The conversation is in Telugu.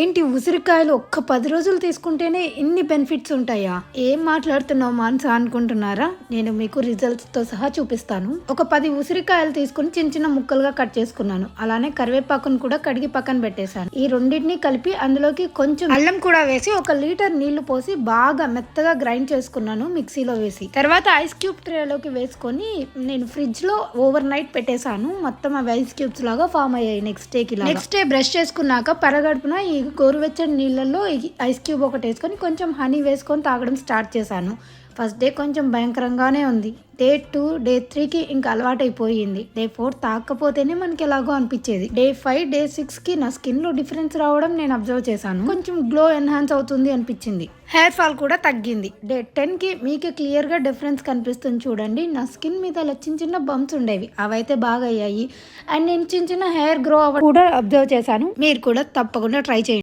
ఏంటి ఉసిరికాయలు ఒక్క పది రోజులు తీసుకుంటేనే ఇన్ని బెనిఫిట్స్ ఉంటాయా? ఏం మాట్లాడుతున్నావు మాన్సా అనుకుంటున్నారా? నేను మీకు రిజల్ట్స్తో సహా చూపిస్తాను. ఒక పది ఉసిరికాయలు తీసుకుని చిన్న చిన్న ముక్కలుగా కట్ చేసుకున్నాను. అలానే కరివేపాకును కూడా కడిగి పక్కన పెట్టేశాను. ఈ రెండింటిని కలిపి అందులోకి కొంచెం అల్లం కూడా వేసి ఒక లీటర్ నీళ్ళు పోసి బాగా మెత్తగా గ్రైండ్ చేసుకున్నాను మిక్సీలో వేసి. తర్వాత ఐస్ క్యూబ్ ట్రేలోకి వేసుకొని నేను ఫ్రిడ్జ్లో ఓవర్ నైట్ పెట్టేశాను. మొత్తం అవి ఐస్ క్యూబ్స్ లాగా ఫామ్ అయ్యాయి నెక్స్ట్ డే కి నెక్స్ట్ డే బ్రష్ చేసుకున్నాక పరగడుపున ఈ గోరువెచ్చని నీళ్ళల్లో ఐస్ క్యూబ్ ఒకటి వేసుకొని కొంచెం హనీ వేసుకొని తాగడం స్టార్ట్ చేశాను. ఫస్ట్ డే కొంచెం భయంకరంగానే ఉంది. డే టూ డే త్రీకి ఇంకా అలవాటైపోయింది. డే ఫోర్ తాకపోతేనే మనకి ఎలాగో అనిపించేది. డే ఫైవ్ డే సిక్స్కి నా స్కిన్లో డిఫరెన్స్ రావడం నేను అబ్జర్వ్ చేశాను. కొంచెం గ్లో ఎన్హాన్స్ అవుతుంది అనిపించింది. హెయిర్ ఫాల్ కూడా తగ్గింది. డే టెన్కి మీకు క్లియర్గా డిఫరెన్స్ కనిపిస్తుంది చూడండి. నా స్కిన్ మీద ఇలా చిన్న చిన్న బంప్స్ ఉండేవి. అవైతే బాగా అయ్యాయి అండ్ నేను చిన్న చిన్న హెయిర్ గ్రో అవ్వడం కూడా అబ్జర్వ్ చేశాను. మీరు కూడా తప్పకుండా ట్రై చేయండి.